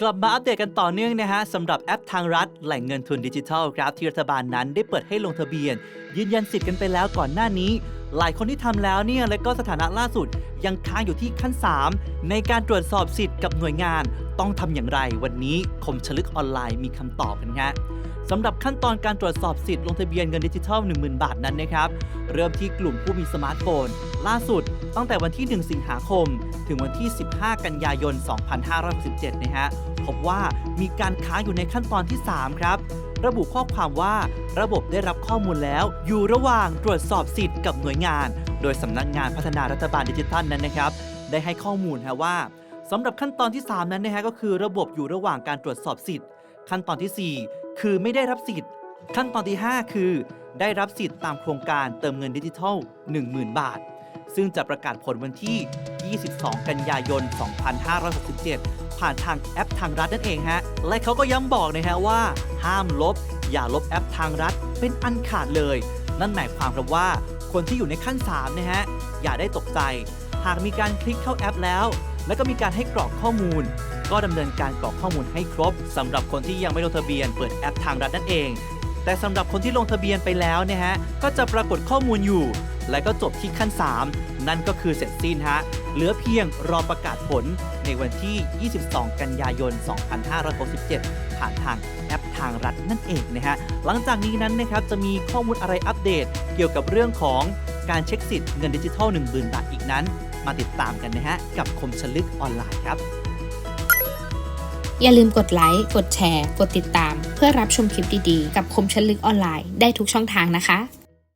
กลับมาอัปเดตกันต่อเนื่องนะฮะสำหรับแอปทางรัฐ แหล่งเงินทุนดิจิทัลครับที่รัฐบาลนั้นได้เปิดให้ลงทะเบียน ยืนยันสิทธิ์กันไปแล้วก่อนหน้านี้ หลายคนที่ทำแล้วเนี่ยและก็สถานะล่าสุด ยังค้างอยู่ที่ขั้น 3 ในการตรวจสอบสิทธิ์กับหน่วยงาน ต้องทำอย่างไรวันนี้คมชลึกออนไลน์มีคำตอบกันฮะสำหรับขั้นตอนการตรวจสอบสิทธิ์ลงทะเบียนเงินดิจิทัล 10,000 บาทนั้นนะครับ เริ่มที่กลุ่มผู้มีสมาร์ทโฟน ล่าสุดตั้งแต่วันที่ 1 สิงหาคม ถึงวันที่ 15 กันยายน 2567 นะฮะพบว่ามีการค้างอยู่ในขั้นตอนที่ 3 ครับ ระบุข้อความว่า ระบบได้รับข้อมูลแล้ว อยู่ระหว่างตรวจสอบสิทธิ์กับหน่วยงาน โดยสำนักงานพัฒนารัฐบาลดิจิทัลนั้นนะครับ ได้ให้ข้อมูลฮะว่าสำหรับขั้นตอนที่ 3 นั้นนะฮะก็คือระบบอยู่ระหว่างการตรวจสอบสิทธิ์ ขั้นตอนทีสี่4 คือไม่ได้รับสิทธิ์ ขั้นตอนที่ 5 คือ ได้รับสิทธิ์ตามโครงการเติมเงินดิจิทัล 10,000 บาท ซึ่งจะประกาศผลวันที่ 22 กันยายน 2567ผ่านทางแอปทางรัฐนั่นเองฮะ และเขาก็ย้ำบอกนะฮะว่า ห้ามลบ อย่าลบแอปทางรัฐเป็นอันขาดเลย นั่นหมายความครับว่าคนที่อยู่ในขั้น3นะฮะอย่าได้ตกใจ หากมีการคลิกเข้าแอปแล้ว แล้วก็มีการให้กรอกข้อมูล ก็ดำเนินการกรอกข้อมูลให้ครบสำหรับคนที่ยังไม่ลงทะเบียนเปิดแอปทางรัฐนั่นเอง แต่สำหรับคนที่ลงทะเบียนไปแล้วนี่ยฮะก็จะปรากฏข้อมูลอยู่ และก็จบที่ขั้น 3 นั่นก็คือเสร็จสิ้นฮะ เหลือเพียงรอประกาศผลในวันที่ 22 กันยายน 2567 ผ่านทางแอปทางรัฐนั่นเองนะฮะ หลังจากนี้นั้นนะครับจะมีข้อมูลอะไรอัปเดต เกี่ยวกับเรื่องของการเช็คสิทธิ์เงินดิจิทัล 1 0,000 บาทอีกนั้น มาติดตามกันนะฮะ กับคมชลึกออนไลน์ครับ อย่าลืมกดไลค์ กดแชร์ กดติดตาม เพื่อรับชมคลิปดีๆ กับคมชนลึกออนไลน์ได้ทุกช่องทางนะคะ